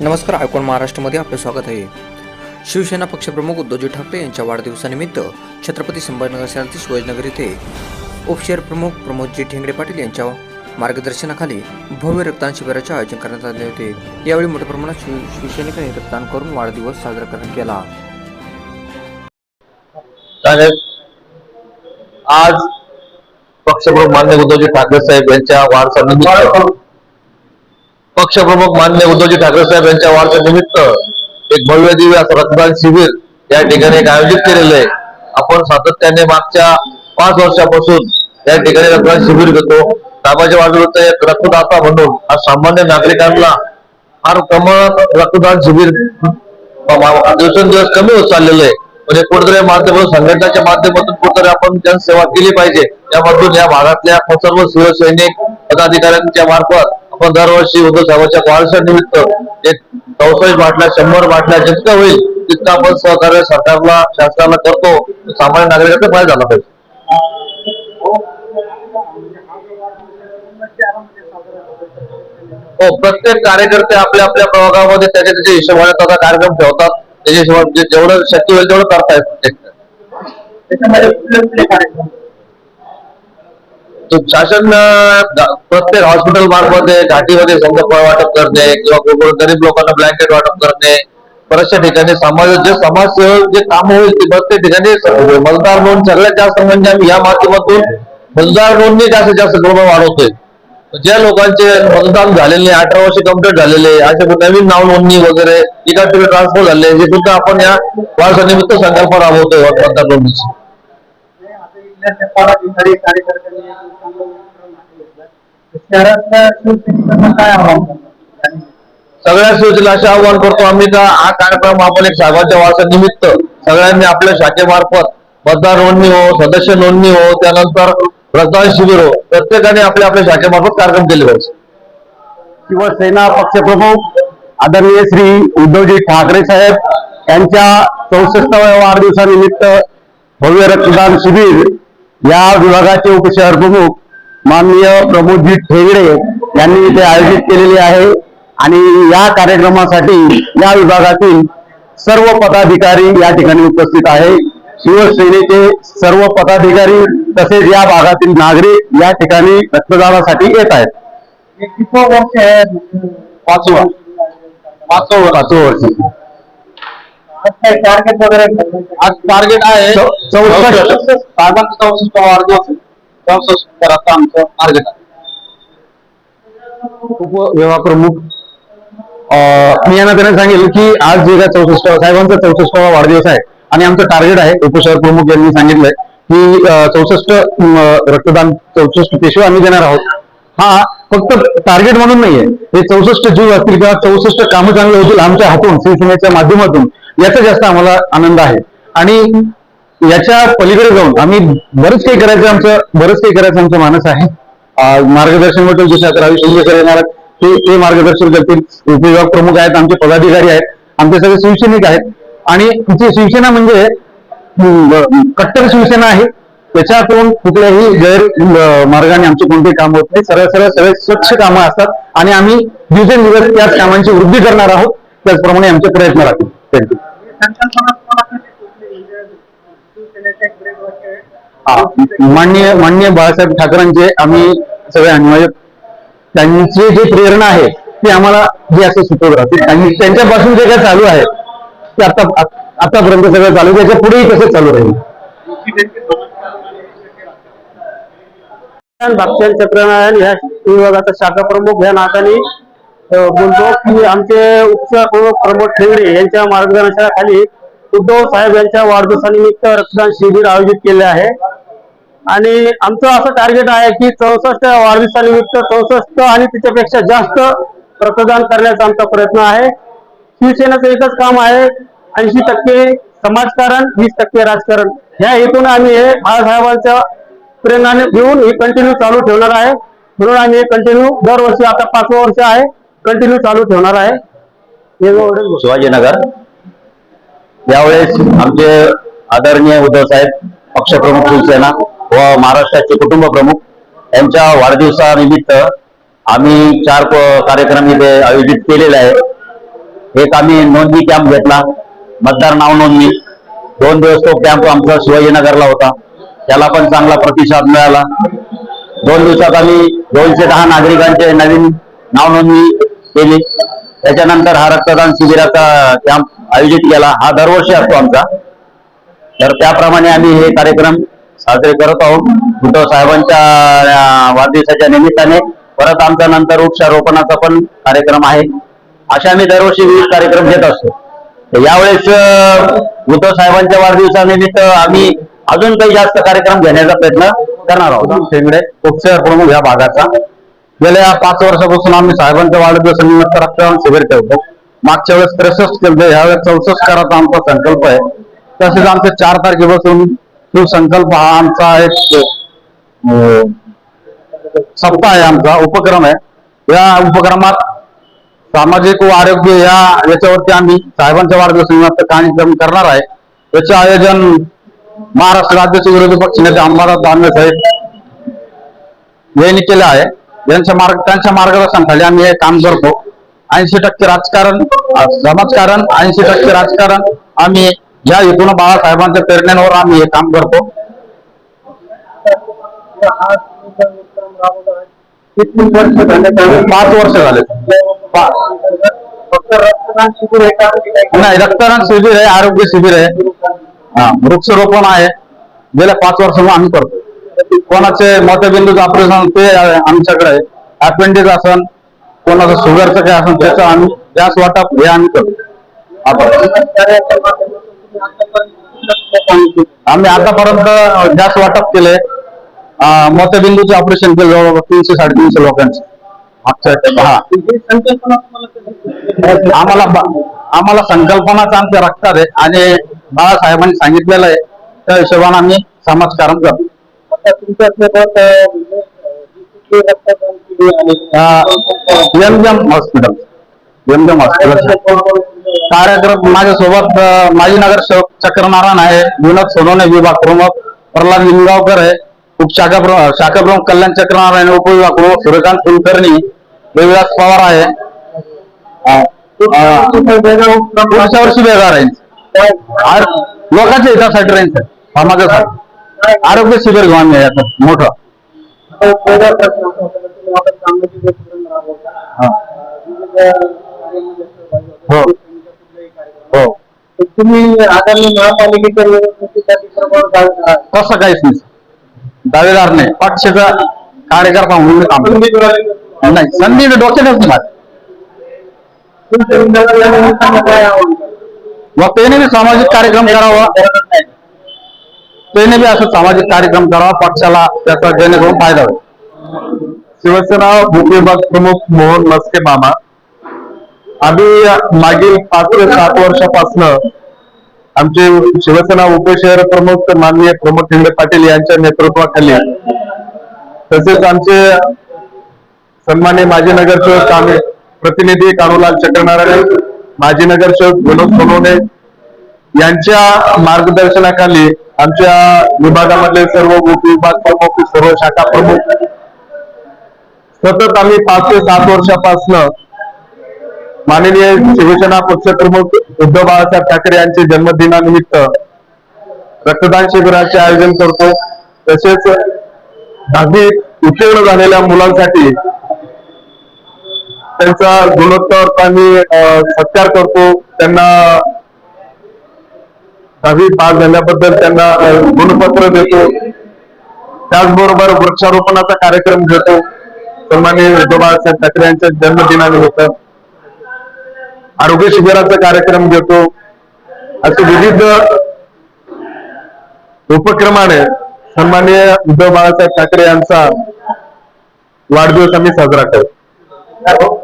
नमस्कार ऐकून महाराष्ट्रामध्ये आपले स्वागत आहे. शिवसेना पक्षप्रमुख उद्धवजी ठाकरे यांच्या वाढदिवसानिमित्त छत्रपती संभाजीनगर शहरातील शिवाजीनगर येथे उपशहर प्रमुख प्रमोदजी ठेंगडे पाटील यांच्या मार्गदर्शनाखाली भव्य रक्तदान शिबिराचे आयोजन करण्यात आले होते. यावेळी मोठ्या प्रमाणात शिव शिवसैनिकांनी रक्तदान करून वाढदिवस साजरा करण्यात केला. आज पक्षप्रमुख मान्य उद्धवजी ठाकरे साहेब यांच्या वाढदिवसानिमित्त पक्षप्रमुख मान्य उद्धवजी ठाकरे साहेब यांच्या वाढदिवसानिमित्त एक भव्य दिव्य असं रक्तदान शिबिर या ठिकाणी एक आयोजित केलेलं आहे. आपण सातत्याने मागच्या पाच वर्षापासून या ठिकाणी रक्तदान शिबिर घेतो. साहेबाच्या वाढदिवसाचा एक रक्तदाता म्हणून हा सामान्य नागरिकांना फार प्रमाणात रक्तदान शिबिर दिवसेंदिवस कमी होत चाललेलं आहे. म्हणजे कुठेतरी माध्यमातून संघटनाच्या माध्यमातून कुठेतरी आपण जनसेवा केली पाहिजे. त्यामधून या भागातल्या सर्व शिवसैनिक पदाधिकाऱ्यांच्या मार्फत आपण दरवर्षी उद्धव साहेबांच्या वाढदिवसानिमित्त एक चौसष्ट बाटल्या शंभर बाटल्या जितकं होईल तितकं आपण सहकार्य सरकारला शासनाला करतो. सामान्य नागरिकांचा फायदा झाला पाहिजे. हो प्रत्येक कार्यकर्ते आपल्या आपल्या प्रभागामध्ये त्याच्या त्याच्या हिशोबाने त्याचा कार्यक्रम ठेवतात. त्याच्या हिशोबाने जेवढं शक्य होईल तेवढं करतायत. प्रत्येक त्याच्यामध्ये कुठले कुठले कार्यक्रम तो शासन प्रत्येक हॉस्पिटल मार्फत घाटीमध्ये समजा फळ वाटप करते किंवा गरीब लोकांना ब्लँकेट वाटप करते. बऱ्याचशा ठिकाणी समाज जे समाजसेवक जे काम होईल ते प्रत्येक ठिकाणी मतदार नोंद सगळ्यात जास्त म्हणजे आम्ही या माध्यमातून मतदार नोंदणी जास्तीत जास्त प्रमाण वाढवतोय. ज्या लोकांचे मतदान झालेले अठरा वर्ष कंप्लीट झालेले असे नवीन नाव नोंदणी वगैरे एका ट्रान्सफर झाले हे सुद्धा आपण या वारसानिमित्त संकल्प राबवतोय मतदार नोंदणीची पदाधिकारी कार्यकर्त्यांनी. शहरातल्या शिवसैनिकांना काय आव्हान? सगळ्या शिवसेना असे आवाहन करतो आम्ही का हा कार्यक्रम आपण एक साहेबांच्या वारसानिमित्त सगळ्यांनी आपल्या शाखेमार्फत मतदार नोंदणी हो सदस्य नोंदणी हो त्यानंतर रक्तदान शिबिर हो प्रत्येकाने आपल्या आपल्या शाखेमार्फत कार्यक्रम केले पाहिजे शिवसेना पक्षप्रमुख आदरणीय श्री उद्धवजी ठाकरे साहेब यांच्या चौसष्टाव्या वाढदिवसानिमित्त भव्य रक्तदान शिबिर या विभागाचे उपशहर प्रमुख माननीय प्रमोदजी ठेगडे यांनी इथे आयोजित केलेले आहे. आणि या कार्यक्रमासाठी या विभागातील सर्व पदाधिकारी या ठिकाणी उपस्थित आहे. शिवसेनेचे सर्व पदाधिकारी तसेच या भागातील नागरिक या ठिकाणी रक्तदानासाठी येत आहेत. पाचवं वर्ष. टार्गेट वगैरे आहे? आज टार्गेट आहे चौ- चौसष्ट. साहेबांचा चौसष्ट वाढदिवस आहे. चौसष्ट करायचं आमचं टार्गेट आहे उपविभाग प्रमुख अं, मी यांना त्यांना सांगेल की आज जे काय चौसष्ट साहेबांचा चौसष्टावा वाढदिवस आहे आणि आमचं टार्गेट आहे उपशहर प्रमुख यांनी सांगितलंय की चौसष्ट रक्तदान चौसष्ट पेशवे आम्ही देणार आहोत हा फक्त टार्गेट म्हणून नाहीये हे चौसष्ट जीव असतील किंवा चौसष्ट कामं चांगले होतील आमच्या हातून शिवसेनेच्या माध्यमातून याचा जास्त आम्हाला आनंद आहे. आणि याच्या पलीकडे जाऊन आम्ही बरंच काही करायचं आमचं बरंच काही करायचं आमचं मानस आहे. मार्गदर्शन म्हटलं जसं रवी शिंदेकर येणार ते ते मार्गदर्शन करतील. उपविभाग प्रमुख आहेत आमचे पदाधिकारी आहेत. आमचे सगळे शिवसैनिक आहेत. आणि इथे शिवसेना म्हणजे कट्टर शिवसेना आहे. त्याच्यातून कुठल्याही गैर मार्गाने आमचे कोणतेही काम होत नाही. सरळ सरळ सगळे स्वच्छ कामं असतात. आणि आम्ही दिवसेंदिवस त्याच कामांची वृद्धी करणार आहोत. त्याचप्रमाणे आमचे प्रयत्न राहतील. ट्वेंटी हा, माननीय माननीय बाळासाहेब ठाकरेंचे आम्ही सगळे अन्वयक त्यांची जी प्रेरणा आहे ती आम्हाला जे असं सुचवत राहते त्यांच्यापासून जे काय चालू आहे ते आता आतापर्यंत सगळं चालू त्याच्या पुढेही तसंच चालू राहील. भक्षण चक्रनारायण ह्या विभागाचा शाखा प्रमुख या नात्याने बोलतो की आमचे उपचार प्रमोद ठेंगडे यांच्या मार्गदर्शनाखाली उद्धव साहेब यांच्या वाढदिवसानिमित्त रक्तदान शिबिर आयोजित केले आहे. आणि आमचं असं टार्गेट आहे की चौसष्ट वाढदिवसानिमित्त चौसष्ट आणि त्याच्यापेक्षा जास्त रक्तदान करण्याचा आमचा प्रयत्न आहे. शिवसेनेचं एकच काम आहे ऐंशी टक्के समाजकारण वीस टक्के राजकारण. ह्या हेतून आम्ही हे बाळासाहेबांच्या प्रेरणाने घेऊन हे कंटिन्यू चालू ठेवणार आहे. म्हणून आम्ही हे कंटिन्यू दरवर्षी आता पाचवं वर्ष आहे. कंटिन्यू चालू ठेवणार आहे. हे शिवाजीनगर. यावेळेस आमचे आदरणीय उद्धव साहेब पक्षप्रमुख शिवसेना व महाराष्ट्राचे कुटुंब प्रमुख यांच्या वाढदिवसानिमित्त आम्ही चार कार्यक्रम इथे आयोजित केलेले आहे एक आम्ही नोंदणी कॅम्प घेतला. मतदार नाव नोंदणी. दोन दिवस तो कॅम्प आमचा शिवाजीनगरला होता. त्याला पण चांगला प्रतिसाद मिळाला. दोन दिवसात आम्ही दोनशे दहा नागरिकांचे नवीन नाव नोंदणी केली. त्याच्यानंतर हा रक्तदान शिबिराचा कॅम्प आयोजित केला. हा दरवर्षी असतो आमचा. तर त्याप्रमाणे आम्ही हे कार्यक्रम साजरे करत आहोत. उद्धव साहेबांच्या वाढदिवसाच्या निमित्ताने. परत आमचा नंतर वृक्षारोपणाचा पण कार्यक्रम आहे. असे आम्ही दरवर्षी विविध कार्यक्रम घेत असतो. तर यावेळेस उद्धव साहेबांच्या वाढदिवसानिमित्त आम्ही अजून काही जास्त कार्यक्रम घेण्याचा प्रयत्न करणार आहोत. शेंगडे उपचार प्रमुख या भागाचा. गेल्या पाच वर्षापासून आम्ही साहेबांच्या वाढदिवसानिमित्त रक्तदान शिबिर ठेवतो. मागच्या वेळेस त्रेसष्ट केलं यावेळेस चौसष्ट करायचा आमचा संकल्प आहे. तसेच आमच्या चार तारखेपासून तो संकल्प हा आमचा एक सप्ताह आहे आमचा उपक्रम आहे. या उपक्रमात सामाजिक व आरोग्य या याच्यावरती आम्ही साहेबांच्या वाढदिवसानिमित्त कार्यक्रम करणार आहे. याचे आयोजन महाराष्ट्र राज्याचे विरोधी पक्षनेते अंबादास दानवे साहेब यांनी केलं आहे. यांच्या मार्ग त्यांच्या मार्गदर्शनाखाली आम्ही हे काम करतो ऐंशी टक्के राजकारण समाजकारण ऐंशी टक्के राजकारण आम्ही या हेतून बाळासाहेबांच्या प्रेरणेवर आम्ही हे काम करतो हा वर्ष? पाच वर्ष झाले? नाही रक्तदान शिबिर आहे आरोग्य शिबिर आहे हा, वृक्षारोपण आहे गेल्या पाच वर्षांपासून आम्ही करतो कोणाचे मोठ्याबिंदूचं ऑपरेशन ते आमच्याकडे आहे. अपेंडिक्स असन कोणाचं शुगरचं काय असेल त्याचं आम्ही गॅस वाटप हे आम्ही करतो. आता आम्ही आतापर्यंत गॅस वाटप केले. मोठ्याबिंदूचे ऑपरेशन केलं जवळपास तीनशे साडेतीनशे लोकांचे. संकल्पना आम्हाला आम्हाला संकल्पनाच आमच्या रक्तात आहे. आणि बाळासाहेबांनी सांगितलेलं आहे. त्या हिशोबाने आम्ही समाजकारण करतो. तुमच्यासोबत हॉस्पिटल. M M hospital? कार्यक्रम माझ्यासोबत अं, माजी नगर सेवक चक्रनारायण आहे विनोद सोनवणे विभाग प्रमुख प्रल्हाद लिंगावकर आहे उपशाखा प्रमुख शाखा प्रमुख कल्याण चक्रनारायण उपविभाग प्रमुख सूर्यकांत कुलकर्णी देवीदास पवार आहे. अं, अं, पुढच्या वर्षी वेगळा राहील आर- लोकांच्या हितासाठी राहील सर समाजासाठी आरोग्य शिबिर घेऊन याच्यात मोठं. हा. हो. तुम्ही आगामी महापालिकेच्या. तसं काहीच नाही दावेदार नाही पक्षाचा कार्यकर्ता म्हणून काम. नाही संधी डोक्यातच नाही बी सामाजिक कार्यक्रम करावा त्याने बी असं सामाजिक कार्यक्रम करावा पक्षाला त्याचा जेणेकरून फायदा होईल शिवसेना उपविभाग प्रमुख मोहन मस्के मामा आम्ही मागील पाच ते सात वर्षापासून आमचे शिवसेना उपशहर प्रमुख माननीय प्रमोद ठिंगळे पाटील यांच्या नेतृत्वाखाली तसेच आमचे सन्मान्य माजी नगरसेवक कामे प्रतिनिधी कानुलाल चक्रनारायण माजी नगरसेवक विनोद सोनवणे यांच्या मार्गदर्शनाखाली आमच्या विभागामधले सर्व उपविभाग प्रमुख सर्व शाखा प्रमुख सतत आम्ही पाच ते सात वर्षापासून माननीय शिवसेना पक्षप्रमुख उद्धव बाळासाहेब ठाकरे यांचे जन्मदिनानिमित्त रक्तदान शिबिराचे आयोजन करतो. तसेच दहावी उत्तीर्ण झालेल्या मुलांसाठी त्यांचा गुणोत्तर आम्ही अं, सत्कार करतो. त्यांना सहावी पास झाल्याबद्दल त्यांना गुणपत्र देतो. त्याचबरोबर वृक्षारोपणाचा कार्यक्रम घेतो. सन्मान्य उद्धव बाळासाहेब ठाकरे यांच्या जन्मदिनानिमित्त आरोग्य शिबिराचा कार्यक्रम घेतो. असे विविध उपक्रमाने सन्माननीय उद्धव बाळासाहेब ठाकरे यांचा वाढदिवस आम्ही साजरा करतो.